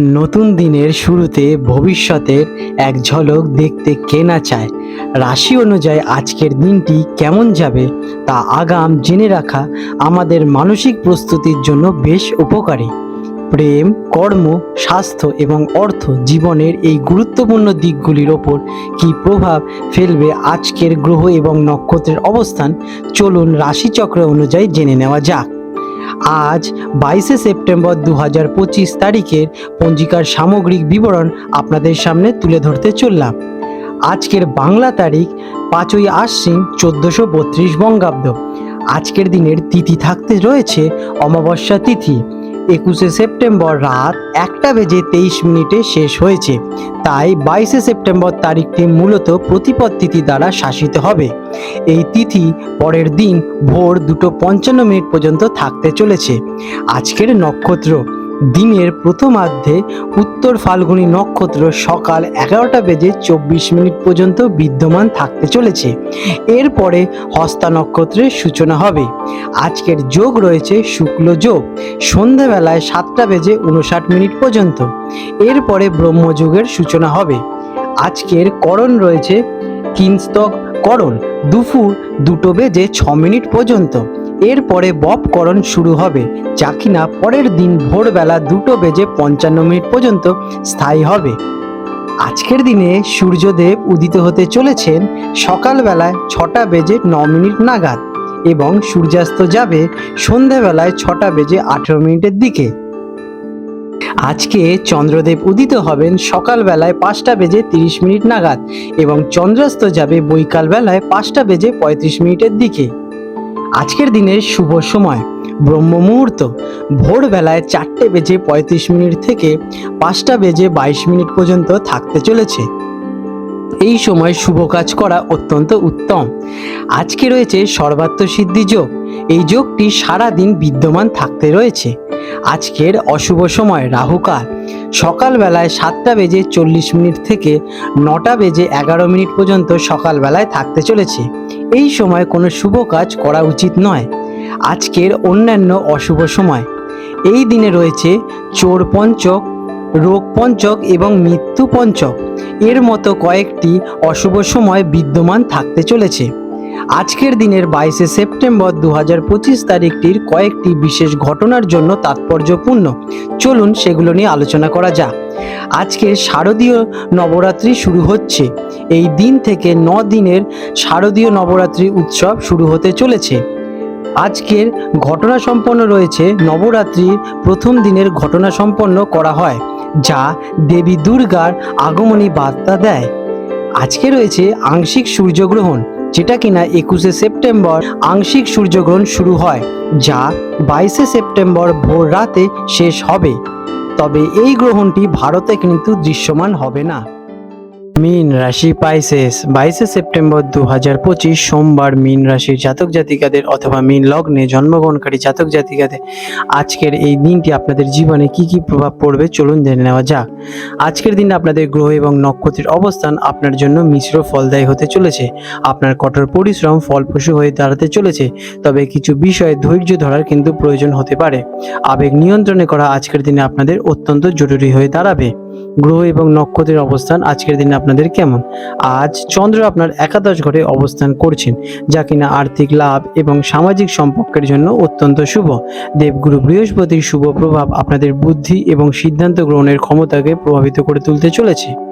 নতুন দিনের শুরুতে ভবিষ্যতের এক ঝলক দেখতে কে না চায়? রাশি অনুযায়ী আজকের দিনটি কেমন যাবে তা আগাম জেনে রাখা আমাদের মানসিক প্রস্তুতির জন্য বেশ উপকারী। প্রেম, কর্ম, স্বাস্থ্য এবং অর্থ জীবনের এই গুরুত্বপূর্ণ দিকগুলির ওপর কী প্রভাব ফেলবে আজকের গ্রহ এবং নক্ষত্রের অবস্থান? চলুন রাশিচক্র অনুযায়ী জেনে নেওয়া যাক। আজ বাইশে সেপ্টেম্বর দু হাজার পঁচিশ তারিখের পঞ্জিকার সামগ্রিক বিবরণ আপনাদের সামনে তুলে ধরতে চললাম। আজকের বাংলা তারিখ পাঁচই আশ্বিন চোদ্দোশো বত্রিশ বঙ্গাব্দ। আজকের দিনের তিথি থাকতে রয়েছে অমাবস্যা তিথি। একুশে সেপ্টেম্বর রাত একটা বেজে তেইশ মিনিটে শেষ হয়েছে। তাই বাইশে সেপ্টেম্বর তারিখটি মূলত প্রতিপদ তিথি দ্বারা শাসিত হবে। এই তিথি পরের দিন ভোর দুটো পঞ্চান্ন মিনিট পর্যন্ত থাকতে চলেছে। আজকের নক্ষত্র দিনের প্রথমার্ধে উত্তর ফাল্গুনী নক্ষত্র সকাল এগারোটা বেজে চব্বিশ মিনিট পর্যন্ত বিদ্যমান থাকতে চলেছে। এরপরে হস্তা নক্ষত্রের সূচনা হবে। আজকের যোগ রয়েছে শুক্ল যোগ। সন্ধ্যাবেলায় সাতটা বেজে উনষাট মিনিট পর্যন্ত। এরপরে ব্রহ্মযুগের সূচনা হবে। আজকের করণ রয়েছে কিংস্তক করণ। দুপুর দুটো বেজে ছ মিনিট পর্যন্ত। এরপরে বপকরণ শুরু হবে, যা কিনা পরের দিন ভোরবেলা দুটো বেজে পঞ্চান্ন মিনিট পর্যন্ত স্থায়ী হবে। আজকের দিনে সূর্যদেব উদিত হতে চলেছেন সকালবেলায় ছটা বেজে ন মিনিট নাগাদ এবং সূর্যাস্ত যাবে সন্ধেবেলায় ছটা বেজে আঠেরো মিনিটের দিকে। আজকে চন্দ্রদেব উদিত হবেন সকালবেলায় পাঁচটা বেজে তিরিশ মিনিট নাগাদ এবং চন্দ্রাস্ত যাবে বৈকাল বেলায় পাঁচটা বেজে পঁয়ত্রিশ মিনিটের দিকে। আজকের দিনের শুভ সময়। ব্রহ্ম মুহূর্ত ভোরবেলায় চারটে বেজে পঁয়ত্রিশ মিনিট থেকে পাঁচটা বেজে বাইশ মিনিট পর্যন্ত থাকতে চলেছে। এই সময় শুভ কাজ করা অত্যন্ত উত্তম। আজকে রয়েছে সর্বাত্ম সিদ্ধি যোগ। এই যোগটি সারা দিন বিদ্যমান থাকতে রয়েছে। আজকের অশুভ সময় রাহুকাল। সকালবেলায় সাতটা বেজে চল্লিশ মিনিট থেকে নটা বেজে এগারো মিনিট পর্যন্ত সকালবেলায় থাকতে চলেছে। এই সময় কোনো শুভ কাজ করা উচিত নয়। আজকের অন্যান্য অশুভ সময়। এই দিনে রয়েছে চোর পঞ্চক, রোগ পঞ্চক এবং মৃত্যু পঞ্চক। এর মতো কয়েকটি অশুভ সময় বিদ্যমান থাকতে চলেছে। আজকের দিনের বাইশে সেপ্টেম্বর দু হাজার পঁচিশ তারিখটির কয়েকটি বিশেষ ঘটনার জন্য তাৎপর্যপূর্ণ। চলুন সেগুলো নিয়ে আলোচনা করা যাক। আজকে শারদীয় নবরাত্রি শুরু হচ্ছে। এই দিন থেকে ন দিনের শারদীয় নবরাত্রি উৎসব শুরু হতে চলেছে। আজকের ঘটনা সম্পন্ন রয়েছে, নবরাত্রির প্রথম দিনের ঘটনা সম্পন্ন করা হয়, যা দেবী দুর্গার আগমনী বার্তা দেয়। আজকে রয়েছে আংশিক সূর্যগ্রহণ, যেটা কিনা একুশে সেপ্টেম্বর আংশিক সূর্যগ্রহণ শুরু হয়, যা বাইশে সেপ্টেম্বর ভোর রাতে শেষ হবে। তবে এই গ্রহণটি ভারতে কিন্তু দৃশ্যমান হবে না। মীন রাশি পাইসেস। বাইশে সেপ্টেম্বর দু হাজার পঁচিশ সোমবার মীন রাশির জাতক জাতিকাদের অথবা মীন লগ্নে জন্মগ্রহণকারী জাতক জাতিকাদের আজকের এই দিনটি আপনাদের জীবনে কি কি প্রভাব পড়বে চলুন জেনে নেওয়া যাক। আজকের দিনে আপনাদের গ্রহ এবং নক্ষত্রের অবস্থান আপনার জন্য মিশ্র ফলদায়ী হতে চলেছে। আপনার কঠোর পরিশ্রম ফলপ্রসূ হয়ে দাঁড়াতে চলেছে। তবে কিছু বিষয়ে ধৈর্য ধরার কিন্তু প্রয়োজন হতে পারে। আবেগ নিয়ন্ত্রণে করা আজকের দিনে আপনাদের অত্যন্ত জরুরি হয়ে দাঁড়াবে। গ্রহ এবং নক্ষত্রের অবস্থান আজকের দিনে আপনাদের কেমন? আজ চন্দ্র আপনার একাদশ ঘরে অবস্থান করছেন, যা কিনা আর্থিক লাভ এবং সামাজিক সম্পর্কের জন্য অত্যন্ত শুভ। দেবগুরু বৃহস্পতির শুভ প্রভাব আপনাদের বুদ্ধি এবং সিদ্ধান্ত গ্রহণের ক্ষমতাকে প্রভাবিত করে তুলতে চলেছে।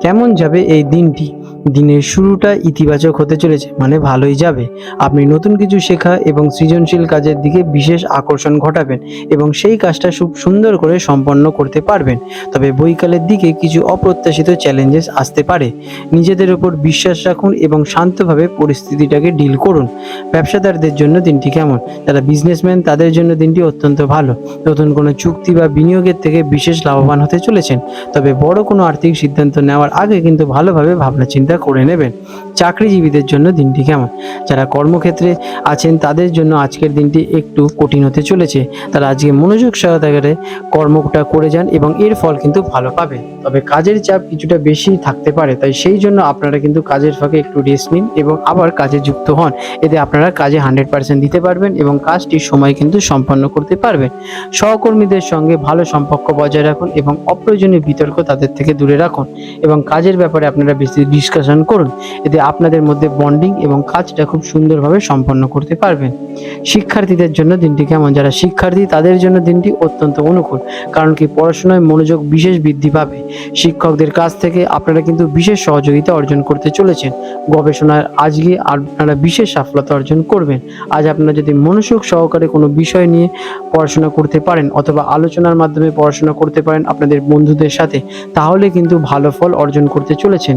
কেমন যাবে এই দিনটি? দিনের শুরুটা ইতিবাচক হতে চলেছে মানে ভালোই যাবে। আপনি নতুন কিছু শেখা এবং সৃজনশীল কাজের দিকে বিশেষ আকর্ষণ ঘটাবেন এবং সেই কাজটা খুব সুন্দর করে সম্পন্ন করতে পারবেন। তবে বৈকালের দিকে কিছু অপ্রত্যাশিত চ্যালেঞ্জেস আসতে পারে। নিজেদের উপর বিশ্বাস রাখুন এবং শান্তভাবে পরিস্থিতিটাকে ডিল করুন। ব্যবসাদারদের জন্য দিনটি কেমন? যারা বিজনেসম্যান তাদের জন্য দিনটি অত্যন্ত ভালো। নতুন কোনো চুক্তি বা বিনিয়োগের থেকে বিশেষ লাভবান হতে চলেছেন। তবে বড় কোনো আর্থিক সিদ্ধান্ত নেওয়ার আগে কিন্তু ভালোভাবে ভাবনা চিন্তা করে নেবেন। চাকরিজীবীদের জন্য দিনটি কেমন? যারা কর্মক্ষেত্রে আছেন, তাদের জন্য আজকের দিনটি একটু কঠিন হতে চলেছে। তারা আজকে মনোযোগ সহকারে কর্মটা করে যান এবং এর ফল কিন্তু ভালো পাবে তবে কাজের চাপ কিছুটা বেশি থাকতে পারে, তাই সেই জন্য আপনারা কিন্তু কাজের ফাঁকে একটু রেস্ট নিন এবং আবার কাজে যুক্ত হন। এতে আপনারা কাজে হান্ড্রেড পার্সেন্ট দিতে পারবেন এবং কাজটি সময় কিন্তু সম্পন্ন করতে পারবেন। সহকর্মীদের সঙ্গে ভালো সম্পর্ক বজায় রাখুন এবং অপ্রয়োজনীয় বিতর্ক তাদের থেকে দূরে রাখুন এবং কাজের ব্যাপারে আপনারা বেশি ডিসকাশন করুন। এতে আপনাদের মধ্যে বন্ডিং এবং কাজটা খুব সুন্দরভাবে সম্পন্ন করতে পারবেন। শিক্ষার্থীদের জন্য দিনটি কেমন? যারা শিক্ষার্থী, তাদের জন্য দিনটি অত্যন্ত অনুকূল। কারণ কি? পড়াশোনায় মনোযোগ বিশেষ বৃদ্ধি পাবে। শিক্ষকদের কাছ থেকে আপনারা কিন্তু বিশেষ সহযোগিতা অর্জন করতে চলেছেন। গবেষণার আজকে আপনারা বিশেষ সফলতা অর্জন করবেন। আজ আপনারা যদি মনোযোগ সহকারে কোনো বিষয় নিয়ে পড়াশোনা করতে পারেন অথবা আলোচনার মাধ্যমে পড়াশোনা করতে পারেন আপনাদের বন্ধুদের সাথে, তাহলে কিন্তু ভালো ফল অর্জন করতে চলেছেন।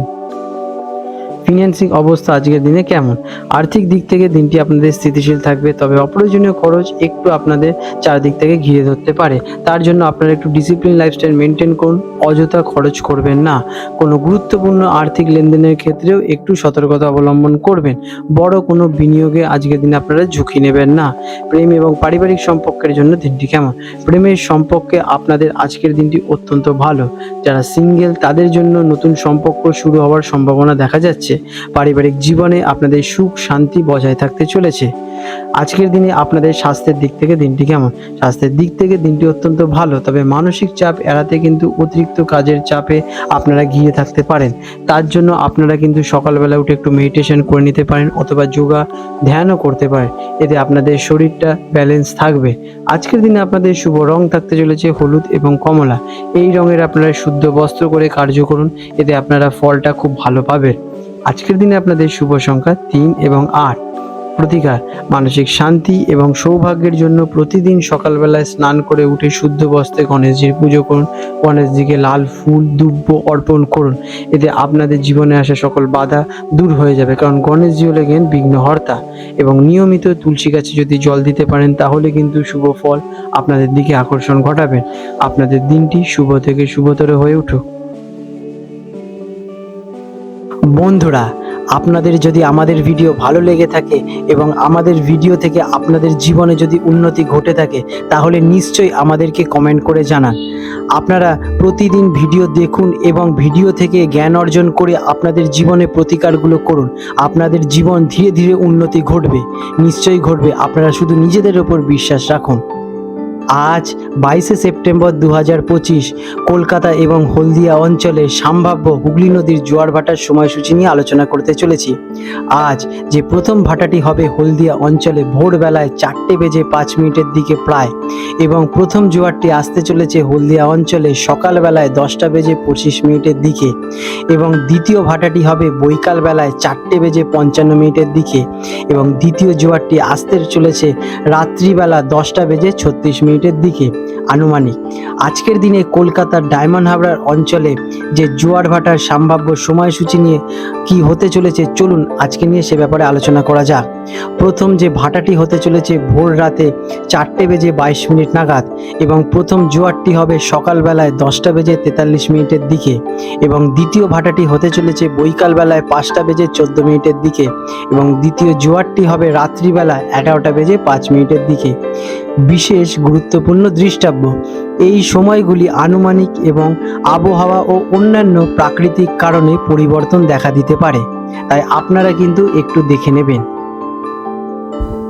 ফিন্যান্সিং অবস্থা আজকের দিনে কেমন? আর্থিক দিক থেকে দিনটি আপনাদের স্থিতিশীল থাকবে, তবে অপ্রয়োজনীয় খরচ একটু আপনাদের চারদিক থেকে ঘিরে ধরতে পারে। তার জন্য আপনারা একটু ডিসিপ্লিন লাইফস্টাইল মেনটেন করুন, অযথা খরচ করবেন না। কোনো গুরুত্বপূর্ণ আর্থিক লেনদেনের ক্ষেত্রেও একটু সতর্কতা অবলম্বন করবেন। বড় কোনো বিনিয়োগে আজকের দিনে আপনারা ঝুঁকি নেবেন না। প্রেম এবং পারিবারিক সম্পর্কের জন্য দিনটি কেমন? প্রেমের সম্পর্কে আপনাদের আজকের দিনটি অত্যন্ত ভালো। যারা সিঙ্গেল তাদের জন্য নতুন সম্পর্ক শুরু হওয়ার সম্ভাবনা দেখা যাচ্ছে। পারিবারিক জীবনে আপনাদের সুখ, শান্তি বজায় থাকতে চলেছে। আজকের দিনে আপনাদের স্বাস্থ্যের দিক থেকে দিনটি কেমন? স্বাস্থ্যের দিক থেকে দিনটি অত্যন্ত ভালো, তবে মানসিক চাপ এড়াতে কিন্তু অতিরিক্ত কাজের চাপে আপনারা ঘিরে থাকতে পারেন। তার জন্য আপনারা কিন্তু সকালবেলা উঠে একটু মেডিটেশন করে নিতে পারেন অথবা যোগা ধ্যানও করতে পারেন। এতে আপনাদের শরীরটা ব্যালেন্স থাকবে। আজকের দিনে আপনাদের শুভ রং থাকতে চলেছে হলুদ এবং কমলা। এই রঙের আপনারা শুদ্ধ বস্ত্র করে কার্য করুন, এতে আপনারা ফলটা খুব ভালো পাবেন। আজকের দিনে আপনাদের শুভ সংখ্যা তিন এবং আট। প্রতিকার, মানসিক শান্তি এবং সৌভাগ্যের জন্য প্রতিদিন সকালবেলায় স্নান করে উঠে শুদ্ধ বস্ত্রে গণেশজির পুজো করুন, গণেশজিকে লাল ফুল, দুব্য অর্পণ করুন। এতে আপনাদের জীবনে আসা সকল বাধা দূর হয়ে যাবে, কারণ গণেশজি হলে গেন বিঘ্নহর্তা এবং নিয়মিত তুলসী গাছে যদি জল দিতে পারেন, তাহলে কিন্তু শুভ ফল আপনাদের দিকে আকর্ষণ ঘটাবেন আপনাদের দিনটি শুভ থেকে শুভতর হয়ে উঠুক। বন্ধুরা, আপনাদের যদি আমাদের ভিডিও ভালো লেগে থাকে এবং আমাদের ভিডিও থেকে আপনাদের জীবনে যদি উন্নতি ঘটে থাকে, তাহলে নিশ্চয়ই আমাদেরকে কমেন্ট করে জানান। আপনারা প্রতিদিন ভিডিও দেখুন এবং ভিডিও থেকে জ্ঞান অর্জন করে আপনাদের জীবনে প্রতিকারগুলো করুন। আপনাদের জীবন ধীরে ধীরে উন্নতি ঘটবে, নিশ্চয়ই ঘটবে। আপনারা শুধু নিজেদের ওপর বিশ্বাস রাখুন। আজ বাইশে সেপ্টেম্বর দু পঁচিশ কলকাতা এবং হলদিয়া অঞ্চলে সম্ভাব্য হুগলি নদীর জোয়ার ভাটার সময়সূচি নিয়ে আলোচনা করতে চলেছি। আজ যে প্রথম ভাটাটি হবে হলদিয়া অঞ্চলে ভোরবেলায় চারটে বেজে পাঁচ মিনিটের দিকে প্রায় এবং প্রথম জোয়ারটি আসতে চলেছে হলদিয়া অঞ্চলে সকালবেলায় দশটা বেজে পঁচিশ মিনিটের দিকে এবং দ্বিতীয় ভাটাটি হবে বৈকালবেলায় চারটে বেজে পঞ্চান্ন মিনিটের দিকে এবং দ্বিতীয় জোয়ারটি আসতে চলেছে রাত্রিবেলা দশটা বেজে ছত্রিশ মিনিটের দিকে আনুমানিক। আজকের দিনে কলকাতার ডায়মন্ড হাবড়ার অঞ্চলে যে জোয়ার ভাটার সম্ভাব্য সময়সূচি নিয়ে কি হতে চলেছে, চলুন আজকে নিয়ে সে ব্যাপারে আলোচনা করা যাক। প্রথম যে ভাটাটি হতে চলেছে ভোর রাতে চারটে বেজে বাইশ মিনিট নাগাদ এবং প্রথম জোয়ারটি হবে সকালবেলায় দশটা বেজে তেতাল্লিশ মিনিটের দিকে এবং দ্বিতীয় ভাটাটি হতে চলেছে বৈকালবেলায় পাঁচটা বেজে চোদ্দ মিনিটের দিকে এবং দ্বিতীয় জোয়ারটি হবে রাত্রিবেলা এগারোটা বেজে পাঁচ মিনিটের দিকে। বিশেষ গুরুত্বপূর্ণ দৃষ্টাব্য, এই সময়গুলি আনুমানিক এবং আবহাওয়া ও অন্যান্য প্রাকৃতিক কারণে পরিবর্তন দেখা দিতে পারে। তাই আপনারা কিন্তু একটু দেখে নেবেন।